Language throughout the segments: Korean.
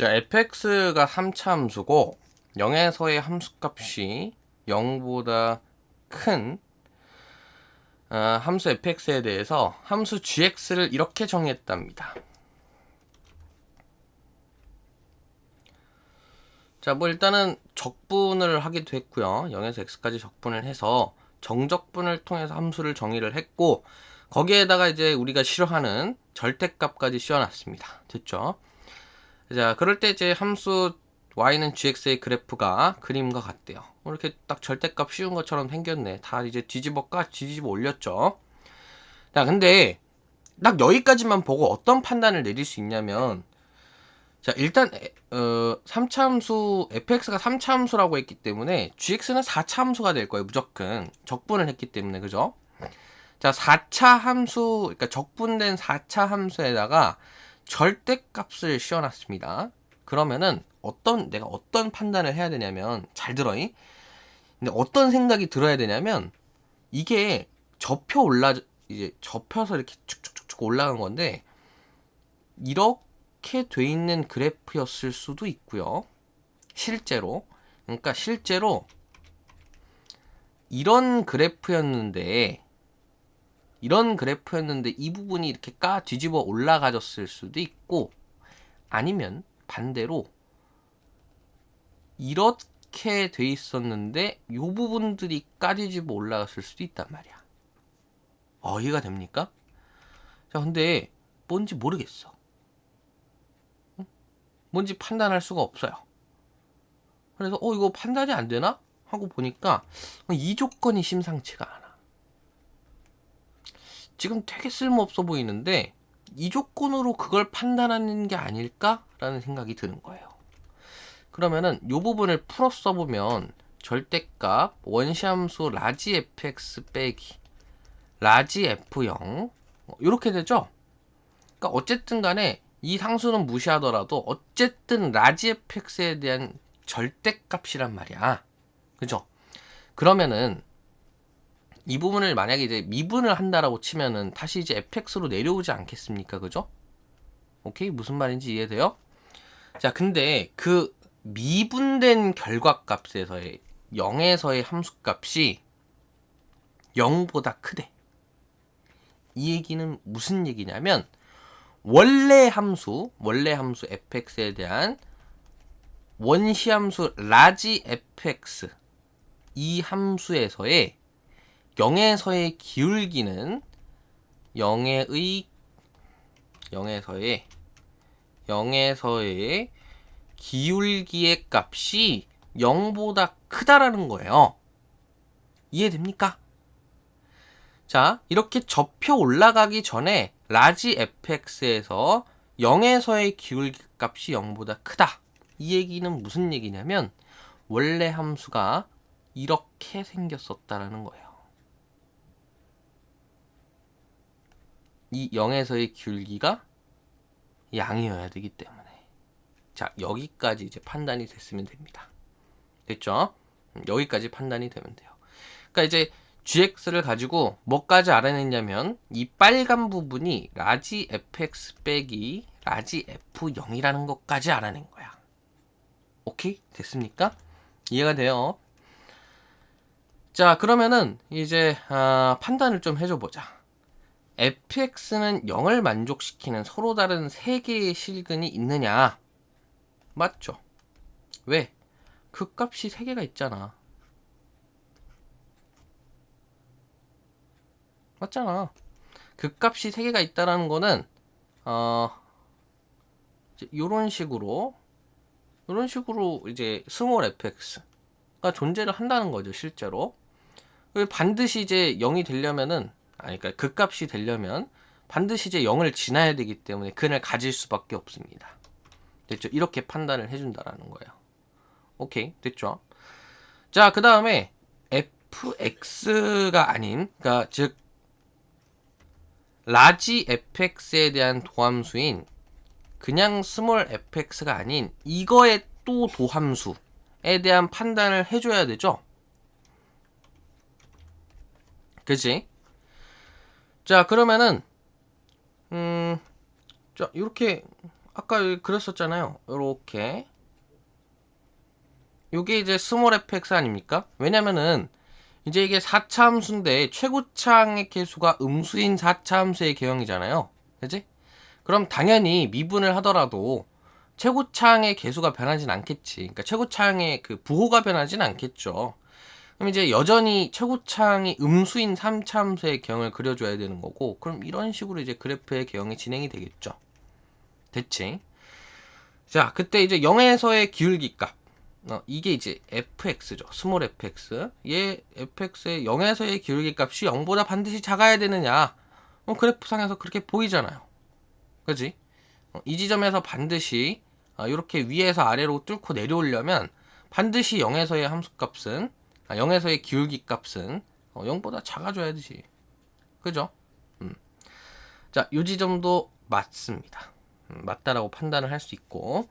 자, fx가 3차 함수고 0에서의 함수값이 0보다 큰 어, 함수 fx에 대해서 함수 gx를 이렇게 정의했답니다. 자, 뭐 일단은 적분을 하기도 했고요. 0에서 x까지 적분을 해서 정적분을 통해서 함수를 정의를 했고 거기에다가 이제 우리가 싫어하는 절대값까지 씌워놨습니다. 됐죠? 자, 그럴 때 이제 함수 y는 gx의 그래프가 그림과 같대요. 뭐 이렇게 딱 절대값 씌운 것처럼 생겼네. 다 이제 뒤집어 까 뒤집어 올렸죠. 자, 근데 딱 여기까지만 보고 어떤 판단을 내릴 수 있냐면 자, 일단 어, 3차 함수 fx가 3차 함수라고 했기 때문에 gx는 4차 함수가 될 거예요. 무조건 적분을 했기 때문에 그죠? 자, 4차 함수 그러니까 적분된 4차 함수에다가 절대값을 씌워놨습니다. 그러면은 어떤 내가 어떤 판단을 해야 되냐면 잘 들어이. 근데 어떤 생각이 들어야 되냐면 이게 접혀 올라 이제 접혀서 이렇게 쭉쭉쭉쭉 올라간 건데 이렇게 돼 있는 그래프였을 수도 있고요. 실제로 그러니까 실제로 이런 그래프였는데 이런 그래프였는데 이 부분이 이렇게 까 뒤집어 올라가졌을 수도 있고 아니면 반대로 이렇게 돼 있었는데 이 부분들이 까 뒤집어 올라갔을 수도 있단 말이야. 어, 이해가 됩니까? 자, 근데 뭔지 모르겠어. 뭔지 판단할 수가 없어요. 그래서 어 이거 판단이 안 되나 하고 보니까 이 조건이 심상치가 않아. 지금 되게 쓸모없어 보이는데 이 조건으로 그걸 판단하는 게 아닐까라는 생각이 드는 거예요. 그러면은 이 부분을 풀어 써보면 절대값 원시함수 라지 fx 빼기 라지 f0 이렇게 되죠. 그러니까 어쨌든 간에 이 상수는 무시하더라도 어쨌든 라지 fx에 대한 절대값이란 말이야. 그죠? 그러면은 이 부분을 만약에 이제 미분을 한다라고 치면은 다시 이제 fx로 내려오지 않겠습니까? 그죠? 오케이? 무슨 말인지 이해돼요? 자, 근데 그 미분된 결과값에서의 0에서의 함수값이 0보다 크대. 이 얘기는 무슨 얘기냐면 원래 함수, 원래 함수 fx에 대한 원시 함수 라지 fx 이 함수에서의 0에서의 기울기는 0의 0에서의 0에서의 기울기의 값이 0보다 크다라는 거예요. 이해됩니까? 자, 이렇게 접혀 올라가기 전에 라지 fx에서 0에서의 기울기 값이 0보다 크다. 이 얘기는 무슨 얘기냐면 원래 함수가 이렇게 생겼었다라는 거예요. 이 0에서의 기울기가 양이어야 되기 때문에. 자, 여기까지 이제 판단이 됐으면 됩니다. 됐죠? 음, 여기까지 판단이 되면 돼요. 그러니까 이제 gx를 가지고 뭐까지 알아냈냐면 이 빨간 부분이 라지 fx 빼기 라지 f0이라는 것까지 알아낸 거야. 오케이? 됐습니까? 이해가 돼요. 자, 그러면은 이제 아, 판단을 좀 해줘 보자. Fx는 0을 만족시키는 서로 다른 세 개의 실근이 있느냐? 맞죠? 왜? 그 값이 세 개가 있잖아. 맞잖아. 그 값이 세 개가 있다라는 거는 어 이런 식으로 이런 식으로 이제 스몰 fx가 존재를 한다는 거죠, 실제로. 반드시 이제 0이 되려면은 그러니까 그 값이 되려면 반드시 이제 0을 지나야 되기 때문에 근을 가질 수밖에 없습니다. 됐죠? 이렇게 판단을 해준다라는 거예요. 오케이, 됐죠? 자, 그 다음에 fx가 아닌, 그러니까 즉 라지 fx에 대한 도함수인 그냥 스몰 fx가 아닌 이거의 또 도함수에 대한 판단을 해줘야 되죠. 그지? 자, 그러면은, 음, 자, 이렇게 아까 그렸었잖아요. 요렇게. 요게 이제 스몰 fx 아닙니까? 왜냐면은 이제 이게 4차 함수인데 최고차항의 개수가 음수인 4차 함수의 개형이잖아요. 그지? 그럼 당연히 미분을 하더라도 최고차항의 개수가 변하진 않겠지. 그러니까 최고차항의 그 부호가 변하진 않겠죠. 그럼 이제 여전히 최고차항이 음수인 3차 함수의 개형을 그려줘야 되는 거고, 그럼 이런 식으로 이제 그래프의 개형이 진행이 되겠죠. 됐지? 자, 그때 이제 0에서의 기울기 값. 어, 이게 이제 fx죠. 스몰 fx. 얘 fx의 0에서의 기울기 값이 0보다 반드시 작아야 되느냐? 어, 그래프상에서 그렇게 보이잖아요. 그지? 어, 이 지점에서 반드시 어, 이렇게 위에서 아래로 뚫고 내려오려면 반드시 0에서의 함수값은 아, 0에서의 기울기 값은 어, 0보다 작아져야 되지. 그죠? 음. 자, 요 지점도 맞습니다. 음, 맞다라고 판단을 할 수 있고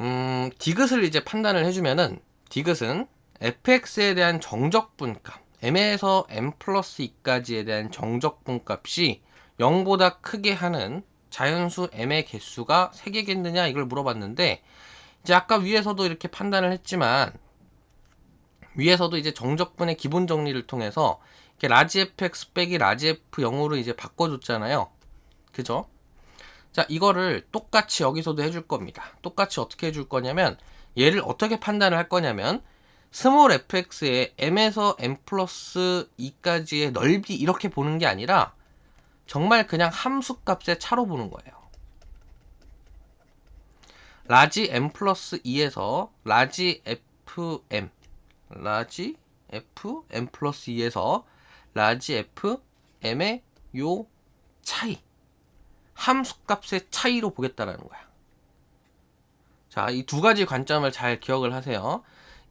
음, 디귿을 이제 판단을 해주면은 디귿은 fx에 대한 정적분값 m에서 m 플러스 2까지에 대한 정적분값이 0보다 크게 하는 자연수 m의 개수가 3개겠느냐 이걸 물어봤는데 이제 아까 위에서도 이렇게 판단을 했지만 위에서도 이제 정적분의 기본 정리를 통해서 이렇게 라지 fx 빼기 라지 f 0으로 이제 바꿔줬잖아요. 그죠? 자, 이거를 똑같이 여기서도 해줄 겁니다. 똑같이 어떻게 해줄 거냐면 얘를 어떻게 판단을 할 거냐면 스몰 fx의 m에서 m 플러스 2까지의 넓이 이렇게 보는 게 아니라 정말 그냥 함수 값의 차로 보는 거예요. 라지 m 플러스 2에서 라지 fm 라지 f m 플러스 2에서 라지 f m의 요 차이 함수값의 차이로 보겠다라는 거야. 자, 이 두 가지 관점을 잘 기억을 하세요.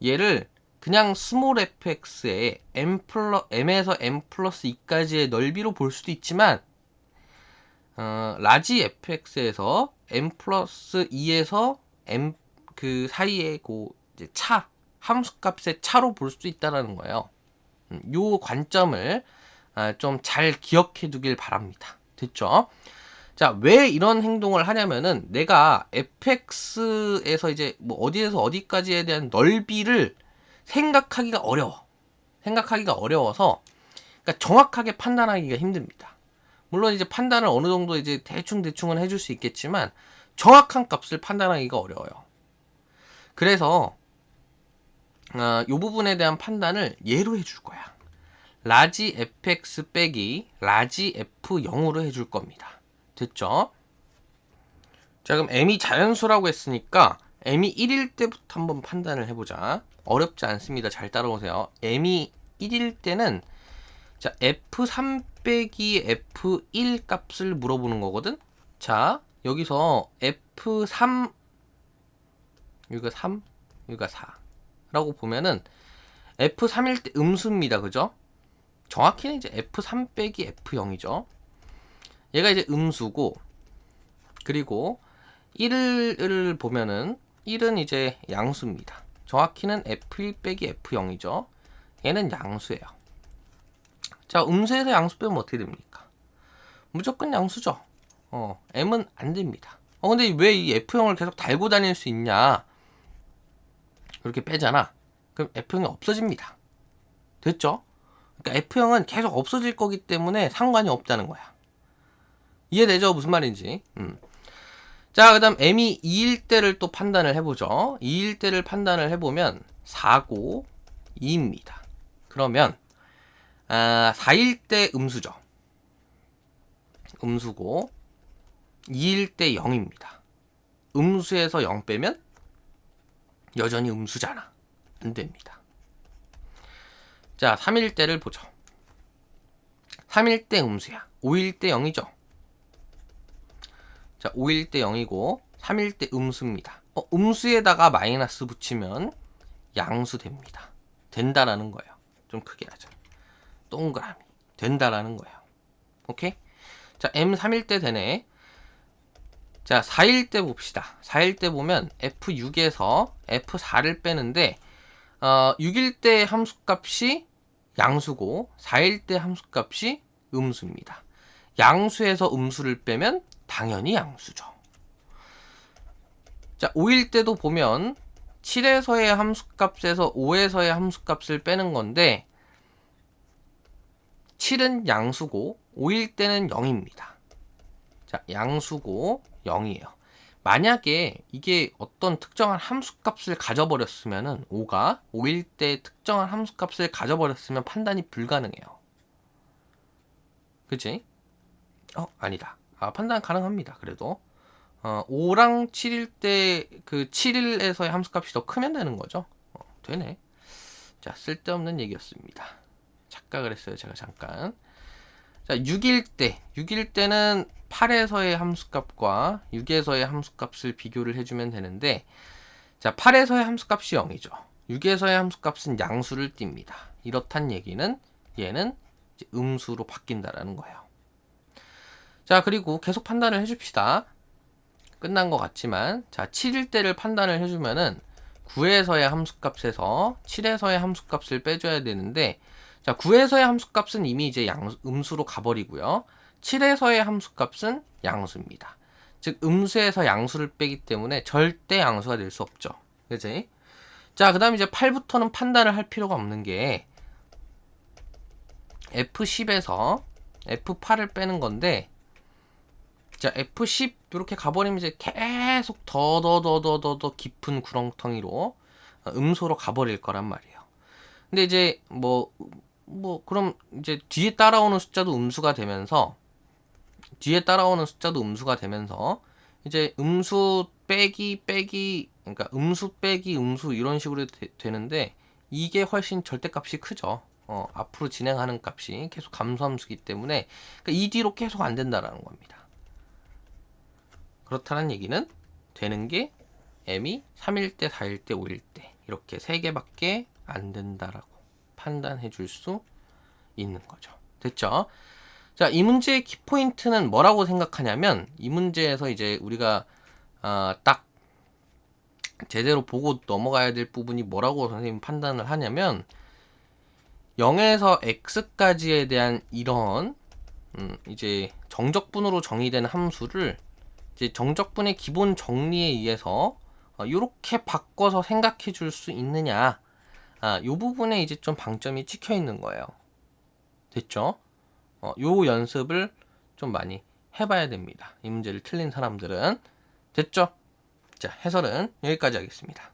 얘를 그냥 스몰 fx의 m 플러 m에서 m 플러스 2까지의 넓이로 볼 수도 있지만 어, 라지 fx에서 m 플러스 2에서 m 그 사이의 그 차 함수값의 차로 볼 수도 있다라는 거예요. 음, 요 관점을 아, 좀잘 기억해 두길 바랍니다. 됐죠? 자, 왜 이런 행동을 하냐면은 내가 fx에서 이제 뭐 어디에서 어디까지에 대한 넓이를 생각하기가 어려워. 생각하기가 어려워서 그러니까 정확하게 판단하기가 힘듭니다. 물론 이제 판단을 어느 정도 이제 대충 대충은 해줄 수 있겠지만 정확한 값을 판단하기가 어려워요. 그래서 어, 이 부분에 대한 판단을 예로 해줄 거야. 라지 fx 빼기 라지 f 0으로 해줄 겁니다. 됐죠? 자, 그럼 m이 자연수라고 했으니까 m이 1일 때부터 한번 판단을 해보자. 어렵지 않습니다. 잘 따라오세요. m이 1일 때는 자, f3 빼기 f1 값을 물어보는 거거든. 자, 여기서 f3 여기가 3, 여기가 4 라고 보면은 f3일 때 음수입니다. 그죠? 정확히는 이제 f3 빼기 f0이죠. 얘가 이제 음수고 그리고 1을 보면은 1은 이제 양수입니다. 정확히는 f1 빼기 f0이죠. 얘는 양수예요. 자, 음수에서 양수 빼면 어떻게 됩니까? 무조건 양수죠. 어, m은 안 됩니다. 어, 근데 왜 이 f0을 계속 달고 다닐 수 있냐? 이렇게 빼잖아. 그럼 f0이 없어집니다. 됐죠? 그러니까 f0은 계속 없어질 거기 때문에 상관이 없다는 거야. 이해되죠? 무슨 말인지. 음. 자, 그 다음 m이 2일 때를 또 판단을 해보죠. 2일 때를 판단을 해보면 4고 2입니다. 그러면 아, 4일 때 음수죠. 음수고 2일 때 0입니다. 음수에서 0 빼면 여전히 음수잖아. 안 됩니다. 자, 3일 때를 보죠. 3일 때 음수야. 5일 때 0이죠. 자, 5일 때 0이고 3일 때 음수입니다. 어, 음수에다가 마이너스 붙이면 양수 됩니다. 된다라는 거예요. 좀 크게 하자. 동그라미. 된다라는 거예요. 오케이? 자, M 3일 때 되네. 자, 4일 때 봅시다. 4일 때 보면 F6에서 F4를 빼는데 어, 6일 때 함수값이 양수고 4일 때 함수값이 음수입니다. 양수에서 음수를 빼면 당연히 양수죠. 자, 5일 때도 보면 7에서의 함수값에서 5에서의 함수값을 빼는 건데 7은 양수고 5일 때는 0입니다. 자, 양수고 0이에요. 만약에 이게 어떤 특정한 함수값을 가져버렸으면은 5가 5일 때 특정한 함수값을 가져버렸으면 판단이 불가능해요. 그치? 어, 아니다. 아, 판단 가능합니다. 그래도. 어, 5랑 7일 때 그 7일에서의 함수값이 더 크면 되는 거죠. 어, 되네. 자, 쓸데없는 얘기였습니다. 착각을 했어요. 제가 잠깐. 자, 6일 때. 6일 때는 8에서의 함수값과 6에서의 함수값을 비교를 해주면 되는데, 자, 8에서의 함수값이 0이죠. 6에서의 함수값은 양수를 띱니다. 이렇단 얘기는 얘는 음수로 바뀐다라는 거예요. 자, 그리고 계속 판단을 해줍시다. 끝난 것 같지만, 자, 7일 때를 판단을 해주면은 9에서의 함수값에서 7에서의 함수값을 빼줘야 되는데, 자, 9에서의 함수값은 이미 이제 양, 음수로 가버리고요. 7에서의 함수값은 양수입니다. 즉, 음수에서 양수를 빼기 때문에 절대 양수가 될 수 없죠. 그지? 자, 그 다음에 이제 8부터는 판단을 할 필요가 없는 게 F10에서 F8을 빼는 건데, 자, F10 이렇게 가버리면 이제 계속 더 더 더 더 더 더 깊은 구렁텅이로 음소로 가버릴 거란 말이에요. 근데 이제 뭐, 뭐, 그럼 이제 뒤에 따라오는 숫자도 음수가 되면서, 뒤에 따라오는 숫자도 음수가 되면서, 이제 음수 빼기 빼기, 그러니까 음수 빼기 음수 이런 식으로 되, 는데 이게 훨씬 절대값이 크죠. 어, 앞으로 진행하는 값이 계속 감소함수기 때문에, 그러니까 이 뒤로 계속 안 된다라는 겁니다. 그렇다는 얘기는 되는 게 m이 3일 때, 4일 때, 5일 때 이렇게 세 개밖에 안 된다라고 판단해 줄 수 있는 거죠. 됐죠? 자, 이 문제의 키포인트는 뭐라고 생각하냐면 이 문제에서 이제 우리가 어, 딱 제대로 보고 넘어가야 될 부분이 뭐라고 선생님 판단을 하냐면 0에서 x까지에 대한 이런 음, 이제 정적분으로 정의된 함수를 이제 정적분의 기본 정리에 의해서 어, 이렇게 바꿔서 생각해 줄 수 있느냐 아, 요 부분에 이제 좀 방점이 찍혀 있는 거예요. 됐죠? 어, 요 연습을 좀 많이 해봐야 됩니다. 이 문제를 틀린 사람들은 됐죠? 자, 해설은 여기까지 하겠습니다.